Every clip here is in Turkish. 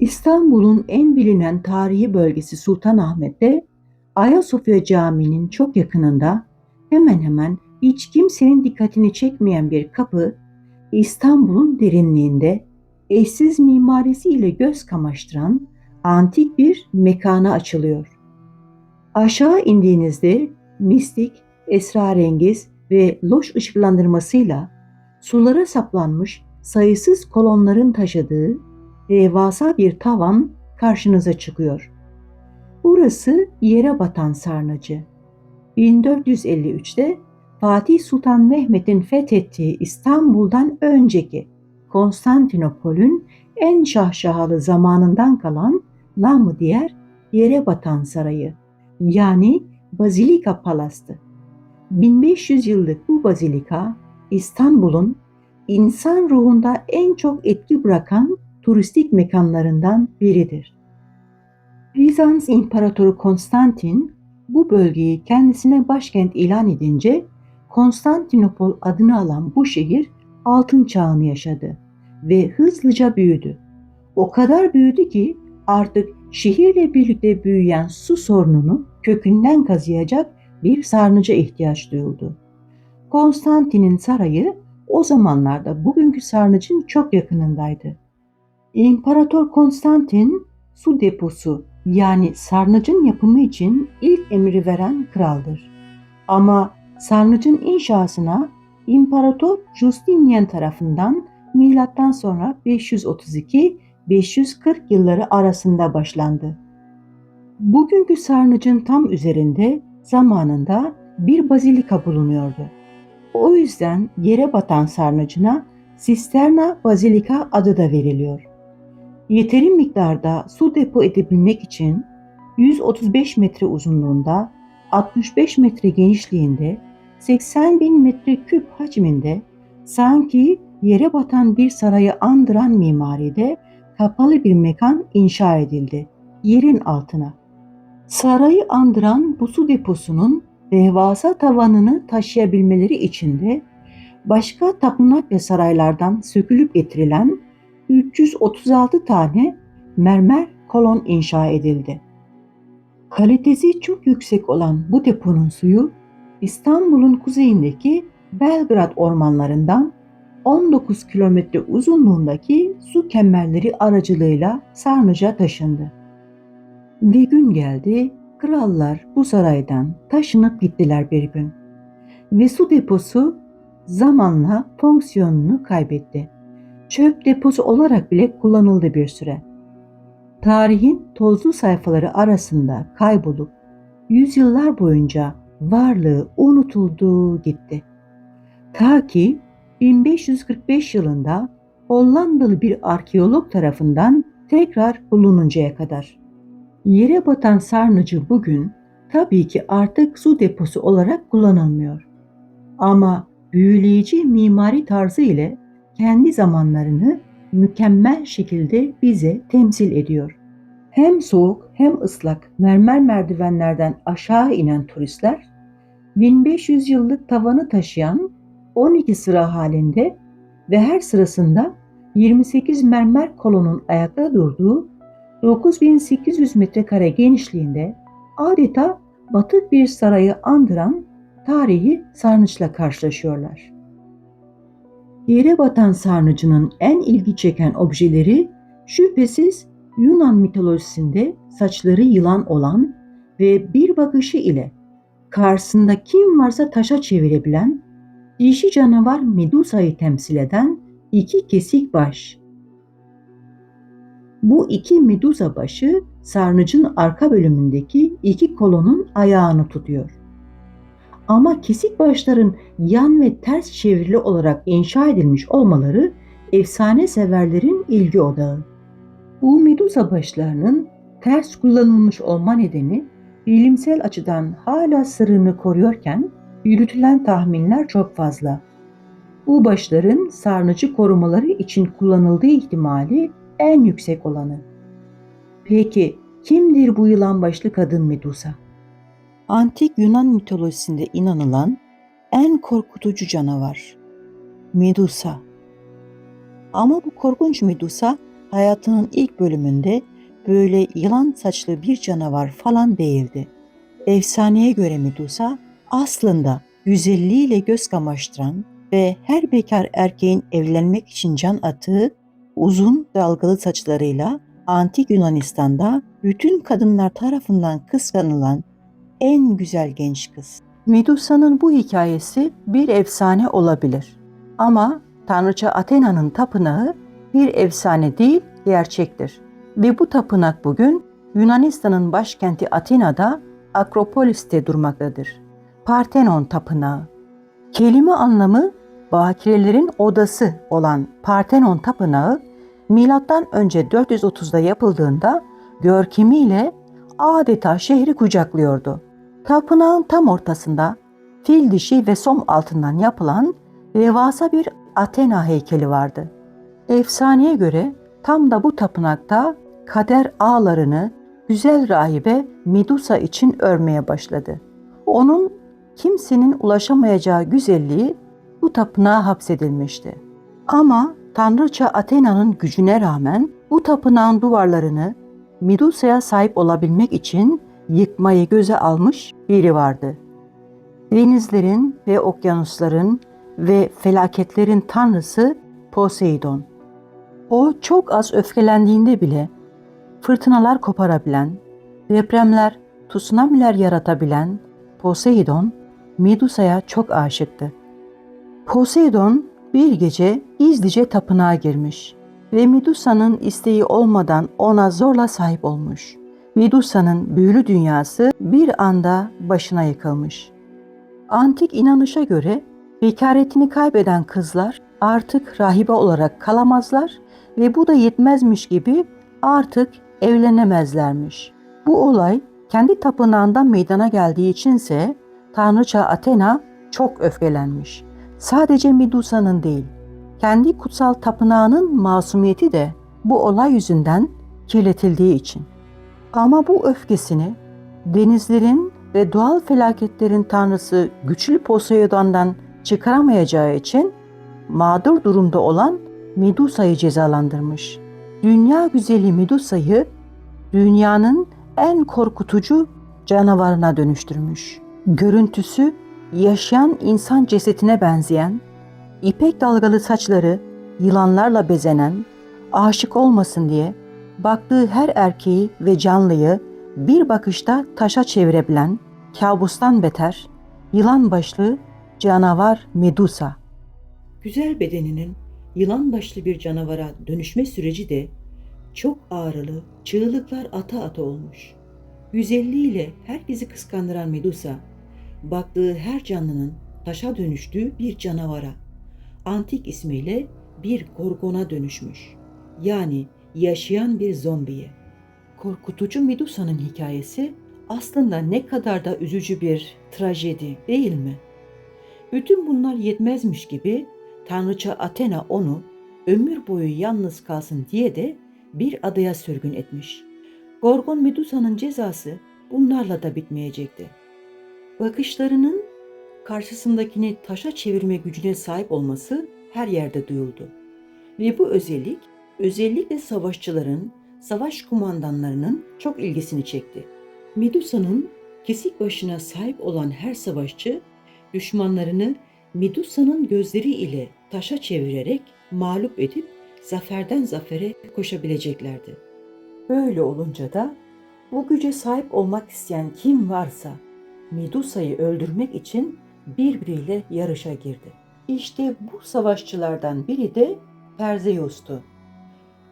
İstanbul'un en bilinen tarihi bölgesi Sultanahmet'te Ayasofya Camii'nin çok yakınında hemen hemen hiç kimsenin dikkatini çekmeyen bir kapı İstanbul'un derinliğinde eşsiz mimarisiyle göz kamaştıran antik bir mekana açılıyor. Aşağı indiğinizde mistik, esrarengiz ve loş ışıklandırmasıyla sulara saplanmış sayısız kolonların taşıdığı devasa bir tavan karşınıza çıkıyor. Burası yere batan sarnıcı. 1453'te Fatih Sultan Mehmet'in fethettiği İstanbul'dan önceki Konstantinopol'ün en şahşahalı zamanından kalan namı diğer yere batan sarayı yani Bazilika Palas'tı. 1500 yıllık bu bazilika İstanbul'un insan ruhunda en çok etki bırakan turistik mekanlarından biridir. Bizans İmparatoru Konstantin bu bölgeyi kendisine başkent ilan edince Konstantinopol adını alan bu şehir altın çağını yaşadı ve hızlıca büyüdü. O kadar büyüdü ki artık şehirle birlikte büyüyen su sorununu kökünden kazıyacak bir sarnıca ihtiyaç duyuldu. Konstantin'in sarayı o zamanlarda bugünkü sarnıcın çok yakınındaydı. İmparator Konstantin su deposu yani sarnıcın yapımı için ilk emri veren kraldır. Ama sarnıcın inşasına İmparator Justinian tarafından milattan sonra 532-540 yılları arasında başlandı. Bugünkü sarnıcın tam üzerinde zamanında bir bazilika bulunuyordu. O yüzden yere batan sarnıcına Sisterna Bazilika adı da veriliyor. Yeteri miktarda su depo edebilmek için 135 metre uzunluğunda, 65 metre genişliğinde, 80 bin metre küp hacminde sanki yere batan bir sarayı andıran mimaride kapalı bir mekan inşa edildi yerin altına. Sarayı andıran bu su deposunun devasa tavanını taşıyabilmeleri için de başka tapınak ve saraylardan sökülüp getirilen 336 tane mermer kolon inşa edildi. Kalitesi çok yüksek olan bu deponun suyu İstanbul'un kuzeyindeki Belgrad ormanlarından 19 kilometre uzunluğundaki su kemerleri aracılığıyla Sarnıca taşındı. Ve gün geldi, krallar bu saraydan taşınıp gittiler bir gün. Ve su deposu zamanla fonksiyonunu kaybetti. Çöp deposu olarak bile kullanıldı bir süre. Tarihin tozlu sayfaları arasında kaybolup yüzyıllar boyunca varlığı unutuldu gitti. Ta ki 1545 yılında Hollandalı bir arkeolog tarafından tekrar bulununcaya kadar. Yere batan sarnıcı bugün tabii ki artık su deposu olarak kullanılmıyor. Ama büyüleyici mimari tarzı ile kendi zamanlarını mükemmel şekilde bize temsil ediyor. Hem soğuk hem ıslak mermer merdivenlerden aşağı inen turistler 1500 yıllık tavanı taşıyan 12 sıra halinde ve her sırasında 28 mermer kolonun ayakta durduğu 9800 metrekare genişliğinde adeta batık bir sarayı andıran tarihi sarnıçla karşılaşıyorlar. Yere batan sarnıcının en ilgi çeken objeleri şüphesiz Yunan mitolojisinde saçları yılan olan ve bir bakışı ile karşısında kim varsa taşa çevirebilen dişi canavar Medusa'yı temsil eden iki kesik baş. Bu iki Medusa başı sarnıcın arka bölümündeki iki kolonun ayağını tutuyor. Ama kesik başların yan ve ters çevrili olarak inşa edilmiş olmaları efsane severlerin ilgi odağı. Bu Medusa başlarının ters kullanılmış olma nedeni bilimsel açıdan hala sırrını koruyorken yürütülen tahminler çok fazla. Bu başların sarnıcı korumaları için kullanıldığı ihtimali en yüksek olanı. Peki kimdir bu yılan başlı kadın Medusa? Antik Yunan mitolojisinde inanılan en korkutucu canavar. Medusa. Ama bu korkunç Medusa hayatının ilk bölümünde böyle yılan saçlı bir canavar falan değildi. Efsaneye göre Medusa aslında güzelliğiyle göz kamaştıran ve her bekar erkeğin evlenmek için can attığı uzun dalgalı saçlarıyla antik Yunanistan'da bütün kadınlar tarafından kıskanılan en güzel genç kız. Medusa'nın bu hikayesi bir efsane olabilir. Ama Tanrıça Athena'nın tapınağı bir efsane değil, gerçektir. Ve bu tapınak bugün Yunanistan'ın başkenti Atina'da Akropolis'te durmaktadır. Parthenon Tapınağı. Kelime anlamı bakirelerin odası olan Parthenon Tapınağı milattan önce 430'da yapıldığında görkemiyle adeta şehri kucaklıyordu. Tapınağın tam ortasında fil dişi ve som altından yapılan devasa bir Athena heykeli vardı. Efsaneye göre tam da bu tapınakta kader ağlarını güzel rahibe Medusa için örmeye başladı. Onun kimsenin ulaşamayacağı güzelliği bu tapınağa hapsedilmişti. Ama Tanrıça Athena'nın gücüne rağmen bu tapınağın duvarlarını Medusa'ya sahip olabilmek için yıkmayı göze almış biri vardı. Denizlerin ve okyanusların ve felaketlerin tanrısı Poseidon. O çok az öfkelendiğinde bile fırtınalar koparabilen, depremler, tsunamiler yaratabilen Poseidon, Medusa'ya çok aşıktı. Poseidon bir gece gizlice tapınağa girmiş ve Medusa'nın isteği olmadan ona zorla sahip olmuş. Medusa'nın büyülü dünyası bir anda başına yıkılmış. Antik inanışa göre bekaretini kaybeden kızlar artık rahibe olarak kalamazlar ve bu da yetmezmiş gibi artık evlenemezlermiş. Bu olay kendi tapınağında meydana geldiği içinse Tanrıça Athena çok öfkelenmiş. Sadece Medusa'nın değil, kendi kutsal tapınağının masumiyeti de bu olay yüzünden kirletildiği için. Ama bu öfkesini denizlerin ve doğal felaketlerin tanrısı güçlü Poseidon'dan çıkaramayacağı için mağdur durumda olan Medusa'yı cezalandırmış. Dünya güzeli Medusa'yı dünyanın en korkutucu canavarına dönüştürmüş. Görüntüsü yaşayan insan cesetine benzeyen, ipek dalgalı saçları yılanlarla bezenen, aşık olmasın diye baktığı her erkeği ve canlıyı bir bakışta taşa çevirebilen, kabustan beter, yılan başlı canavar Medusa. Güzel bedeninin yılan başlı bir canavara dönüşme süreci de çok ağrılı, çığlıklar ata ata olmuş. Güzelliğiyle herkesi kıskandıran Medusa, baktığı her canlının taşa dönüştüğü bir canavara, antik ismiyle bir gorgona dönüşmüş. Yani yaşayan bir zombiye. Korkutucu Medusa'nın hikayesi aslında ne kadar da üzücü bir trajedi değil mi? Bütün bunlar yetmezmiş gibi Tanrıça Athena onu ömür boyu yalnız kalsın diye de bir adaya sürgün etmiş. Gorgon Medusa'nın cezası bunlarla da bitmeyecekti. Bakışlarının karşısındakini taşa çevirme gücüne sahip olması her yerde duyuldu. Ve bu özellik özellikle savaşçıların, savaş kumandanlarının çok ilgisini çekti. Medusa'nın kesik başına sahip olan her savaşçı düşmanlarını Medusa'nın gözleri ile taşa çevirerek mağlup edip zaferden zafere koşabileceklerdi. Böyle olunca da bu güce sahip olmak isteyen kim varsa Medusa'yı öldürmek için birbiriyle yarışa girdi. İşte bu savaşçılardan biri de Perseus'tu.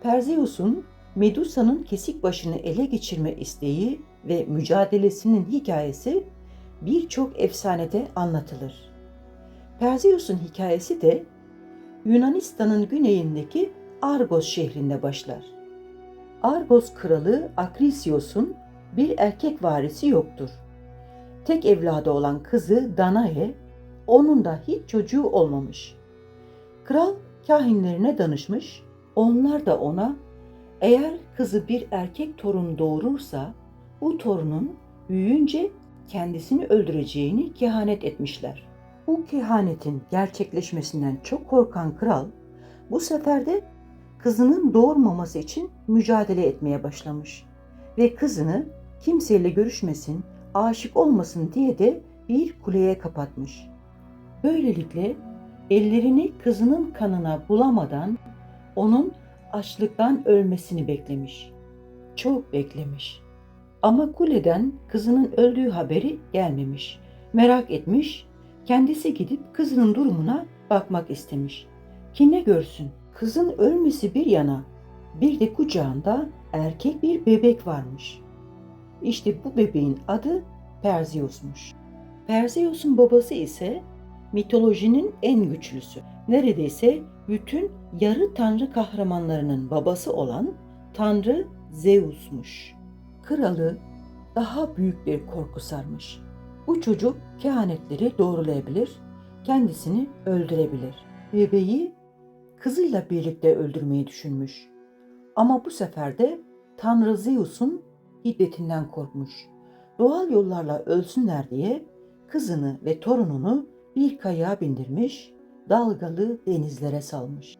Perseus'un Medusa'nın kesik başını ele geçirme isteği ve mücadelesinin hikayesi birçok efsanede anlatılır. Perseus'un hikayesi de Yunanistan'ın güneyindeki Argos şehrinde başlar. Argos kralı Akrisios'un bir erkek varisi yoktur. Tek evladı olan kızı Danae, onun da hiç çocuğu olmamış. Kral kahinlerine danışmış, onlar da ona eğer kızı bir erkek torun doğurursa bu torunun büyüyünce kendisini öldüreceğini kehanet etmişler. Bu kehanetin gerçekleşmesinden çok korkan kral bu sefer de kızının doğurmaması için mücadele etmeye başlamış. Ve kızını kimseyle görüşmesin, aşık olmasın diye de bir kuleye kapatmış. Böylelikle ellerini kızının kanına bulamadan onun açlıktan ölmesini beklemiş. Çok beklemiş. Ama kuleden kızının öldüğü haberi gelmemiş. Merak etmiş, kendisi gidip kızının durumuna bakmak istemiş. Ki ne görsün, kızın ölmesi bir yana, bir de kucağında erkek bir bebek varmış. İşte bu bebeğin adı Perseus'muş. Perseus'un babası ise mitolojinin en güçlüsü. Neredeyse bütün yarı tanrı kahramanlarının babası olan tanrı Zeus'muş. Kralı daha büyük bir korku sarmış. Bu çocuk kehanetleri doğrulayabilir, kendisini öldürebilir. Bebeği kızıyla birlikte öldürmeyi düşünmüş. Ama bu sefer de Tanrı Zeus'un hiddetinden korkmuş. Doğal yollarla ölsünler diye kızını ve torununu bir kayağa bindirmiş, dalgalı denizlere salmış.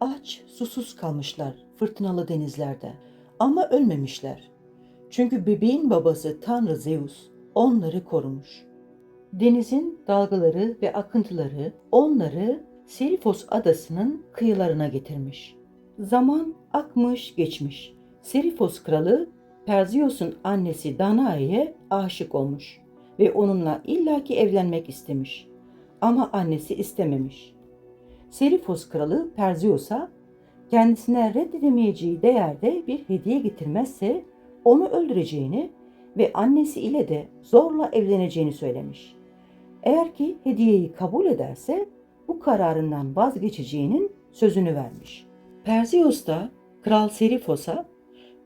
Aç, susuz kalmışlar fırtınalı denizlerde ama ölmemişler. Çünkü bebeğin babası Tanrı Zeus onları korumuş. Denizin dalgaları ve akıntıları onları Serifos adasının kıyılarına getirmiş. Zaman akmış geçmiş. Serifos kralı Perseus'un annesi Danae'ye aşık olmuş ve onunla illaki evlenmek istemiş. Ama annesi istememiş. Serifos kralı Perseus'a kendisine reddedemeyeceği değerde bir hediye getirmezse onu öldüreceğini ve annesi ile de zorla evleneceğini söylemiş. Eğer ki hediyeyi kabul ederse bu kararından vazgeçeceğinin sözünü vermiş. Perseus da Kral Serifos'a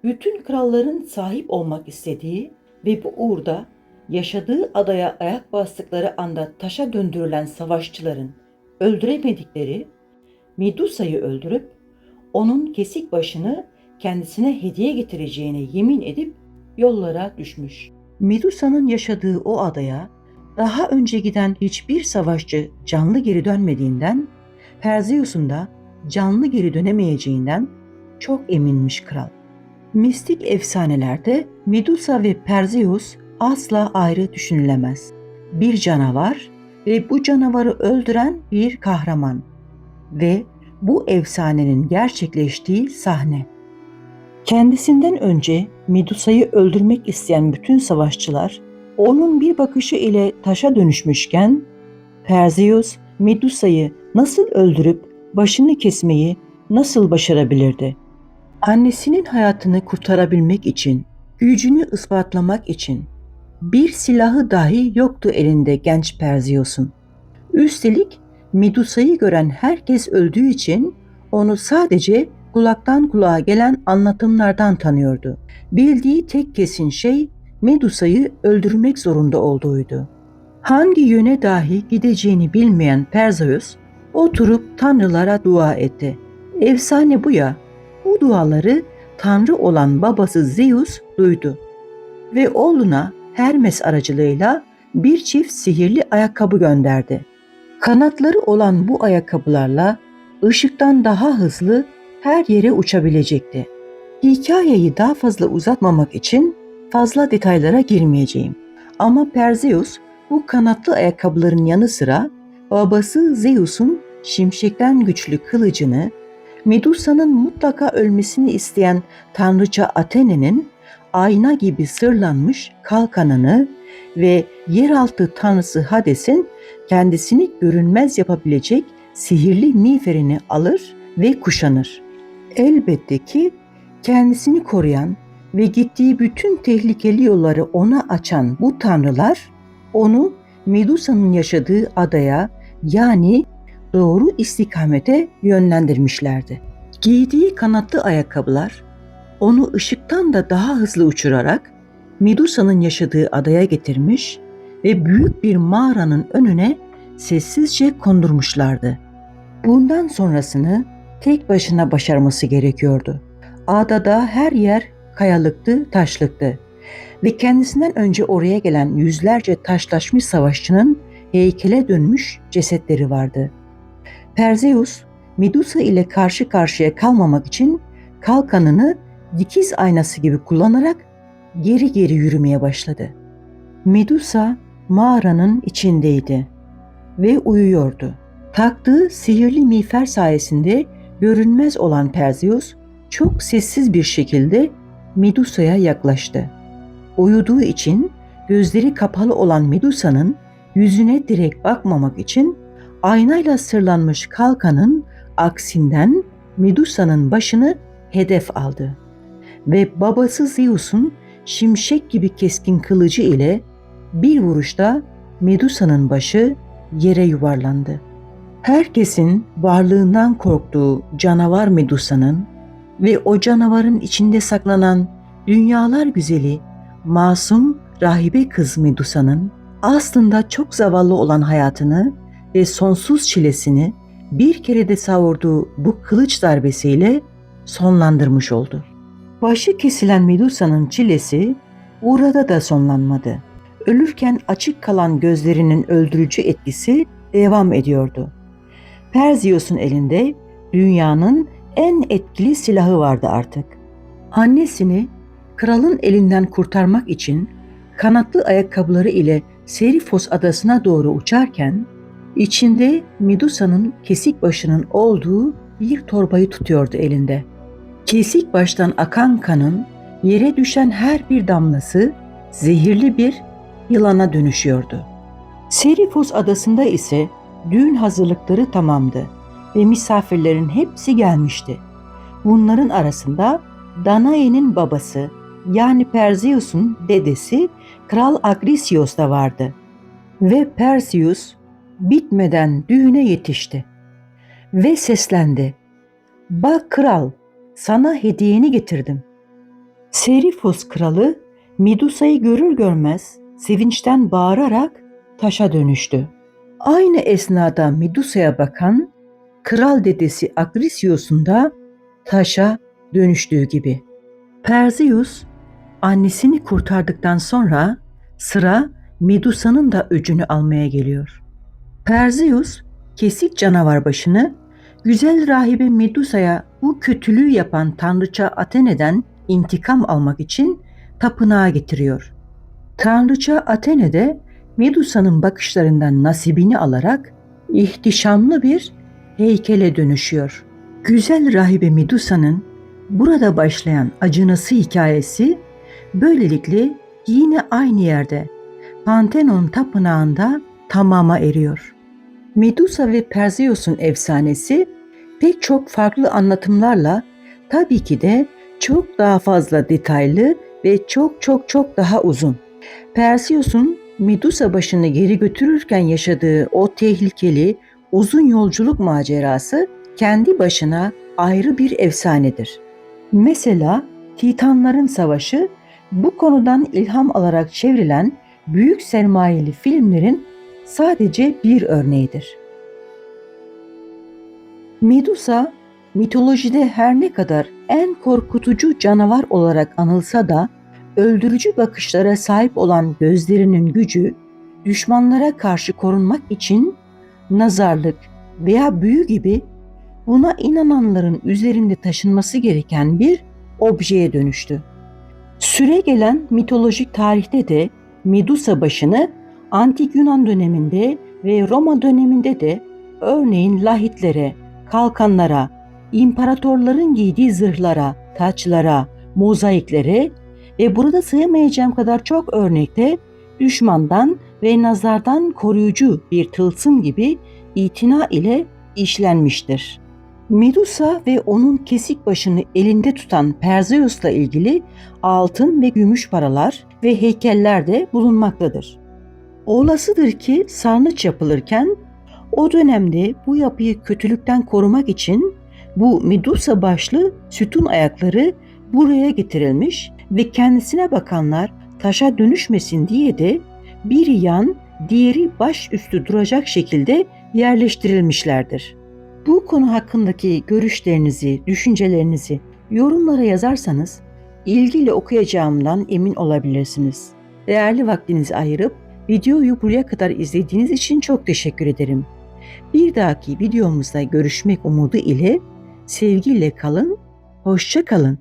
bütün kralların sahip olmak istediği ve bu uğurda yaşadığı adaya ayak bastıkları anda taşa döndürülen savaşçıların öldüremedikleri Medusa'yı öldürüp onun kesik başını kendisine hediye getireceğine yemin edip yollara düşmüş. Medusa'nın yaşadığı o adaya daha önce giden hiçbir savaşçı canlı geri dönmediğinden, Perseus'un da canlı geri dönemeyeceğinden çok eminmiş kral. Mistik efsanelerde Medusa ve Perseus asla ayrı düşünülemez. Bir canavar ve bu canavarı öldüren bir kahraman ve bu efsanenin gerçekleştiği sahne. Kendisinden önce Medusa'yı öldürmek isteyen bütün savaşçılar onun bir bakışı ile taşa dönüşmüşken Perseus Medusa'yı nasıl öldürüp başını kesmeyi nasıl başarabilirdi? Annesinin hayatını kurtarabilmek için, gücünü ispatlamak için bir silahı dahi yoktu elinde genç Perseus'un. Üstelik Medusa'yı gören herkes öldüğü için onu sadece kulaktan kulağa gelen anlatımlardan tanıyordu. Bildiği tek kesin şey Medusa'yı öldürmek zorunda olduğuydu. Hangi yöne dahi gideceğini bilmeyen Perseus oturup tanrılara dua etti. Efsane bu ya. Bu duaları tanrı olan babası Zeus duydu ve oğluna Hermes aracılığıyla bir çift sihirli ayakkabı gönderdi. Kanatları olan bu ayakkabılarla ışıktan daha hızlı her yere uçabilecekti. Hikayeyi daha fazla uzatmamak için fazla detaylara girmeyeceğim. Ama Perseus bu kanatlı ayakkabıların yanı sıra babası Zeus'un şimşekten güçlü kılıcını, Medusa'nın mutlaka ölmesini isteyen tanrıça Athene'nin ayna gibi sırlanmış kalkanını ve yeraltı tanrısı Hades'in kendisini görünmez yapabilecek sihirli miğferini alır ve kuşanır. Elbette ki kendisini koruyan ve gittiği bütün tehlikeli yolları ona açan bu tanrılar onu Medusa'nın yaşadığı adaya yani doğru istikamete yönlendirmişlerdi. Giydiği kanatlı ayakkabılar onu ışıktan da daha hızlı uçurarak Medusa'nın yaşadığı adaya getirmiş ve büyük bir mağaranın önüne sessizce kondurmuşlardı. Bundan sonrasını tek başına başarması gerekiyordu. Adada her yer kayalıktı, taşlıktı ve kendisinden önce oraya gelen yüzlerce taşlaşmış savaşçının heykele dönmüş cesetleri vardı. Perseus Medusa ile karşı karşıya kalmamak için kalkanını dikiz aynası gibi kullanarak geri geri yürümeye başladı. Medusa mağaranın içindeydi ve uyuyordu. Taktığı sihirli miğfer sayesinde görünmez olan Perseus çok sessiz bir şekilde Medusa'ya yaklaştı. Uyuduğu için gözleri kapalı olan Medusa'nın yüzüne direkt bakmamak için aynayla sırlanmış kalkanın aksinden Medusa'nın başını hedef aldı. Ve babası Zeus'un şimşek gibi keskin kılıcı ile bir vuruşta Medusa'nın başı yere yuvarlandı. Herkesin varlığından korktuğu canavar Medusa'nın ve o canavarın içinde saklanan dünyalar güzeli, masum rahibe kız Medusa'nın aslında çok zavallı olan hayatını ve sonsuz çilesini bir kerede savurduğu bu kılıç darbesiyle sonlandırmış oldu. Başı kesilen Medusa'nın çilesi burada da sonlanmadı. Ölürken açık kalan gözlerinin öldürücü etkisi devam ediyordu. Perseus'un elinde dünyanın en etkili silahı vardı artık. Annesini kralın elinden kurtarmak için kanatlı ayakkabıları ile Serifos adasına doğru uçarken içinde Medusa'nın kesik başının olduğu bir torbayı tutuyordu elinde. Kesik baştan akan kanın yere düşen her bir damlası zehirli bir yılana dönüşüyordu. Serifos adasında ise düğün hazırlıkları tamamdı ve misafirlerin hepsi gelmişti. Bunların arasında Danae'nin babası yani Perseus'un dedesi Kral Agrisios da vardı. Ve Perseus bitmeden düğüne yetişti. Ve seslendi. Bak kral, sana hediyeni getirdim. Serifos kralı Medusa'yı görür görmez sevinçten bağırarak taşa dönüştü. Aynı esnada Medusa'ya bakan kral dedesi Agrisios'un da taşa dönüştüğü gibi. Perseus annesini kurtardıktan sonra sıra Medusa'nın da öcünü almaya geliyor. Perseus kesik canavar başını güzel rahibe Medusa'ya bu kötülüğü yapan tanrıça Atene'den intikam almak için tapınağa getiriyor. Tanrıça Atene de Medusa'nın bakışlarından nasibini alarak ihtişamlı bir heykele dönüşüyor. Güzel rahibe Medusa'nın burada başlayan acınası hikayesi böylelikle yine aynı yerde Pantheon tapınağında tamama eriyor. Medusa ve Perseus'un efsanesi pek çok farklı anlatımlarla tabii ki de çok daha fazla detaylı ve çok çok çok daha uzun. Perseus'un Medusa başını geri götürürken yaşadığı o tehlikeli uzun yolculuk macerası kendi başına ayrı bir efsanedir. Mesela Titanların Savaşı bu konudan ilham alarak çevrilen büyük sermayeli filmlerin sadece bir örneğidir. Medusa mitolojide her ne kadar en korkutucu canavar olarak anılsa da öldürücü bakışlara sahip olan gözlerinin gücü düşmanlara karşı korunmak için nazarlık veya büyü gibi buna inananların üzerinde taşınması gereken bir objeye dönüştü. Süre gelen mitolojik tarihte de Medusa başını Antik Yunan döneminde ve Roma döneminde de örneğin lahitlere, kalkanlara, imparatorların giydiği zırhlara, taçlara, mozaiklere ve burada sayamayacağım kadar çok örnekte düşmandan ve nazardan koruyucu bir tılsım gibi itina ile işlenmiştir. Medusa ve onun kesik başını elinde tutan Perseus'la ilgili altın ve gümüş paralar ve heykeller de bulunmaktadır. Olasıdır ki sarnıç yapılırken o dönemde bu yapıyı kötülükten korumak için bu Medusa başlı sütun ayakları buraya getirilmiş ve kendisine bakanlar taşa dönüşmesin diye de bir yan diğeri baş üstü duracak şekilde yerleştirilmişlerdir. Bu konu hakkındaki görüşlerinizi, düşüncelerinizi yorumlara yazarsanız ilgili okuyacağımdan emin olabilirsiniz. Değerli vaktinizi ayırıp videoyu buraya kadar izlediğiniz için çok teşekkür ederim. Bir dahaki videomuzda görüşmek umudu ile sevgiyle kalın, hoşça kalın.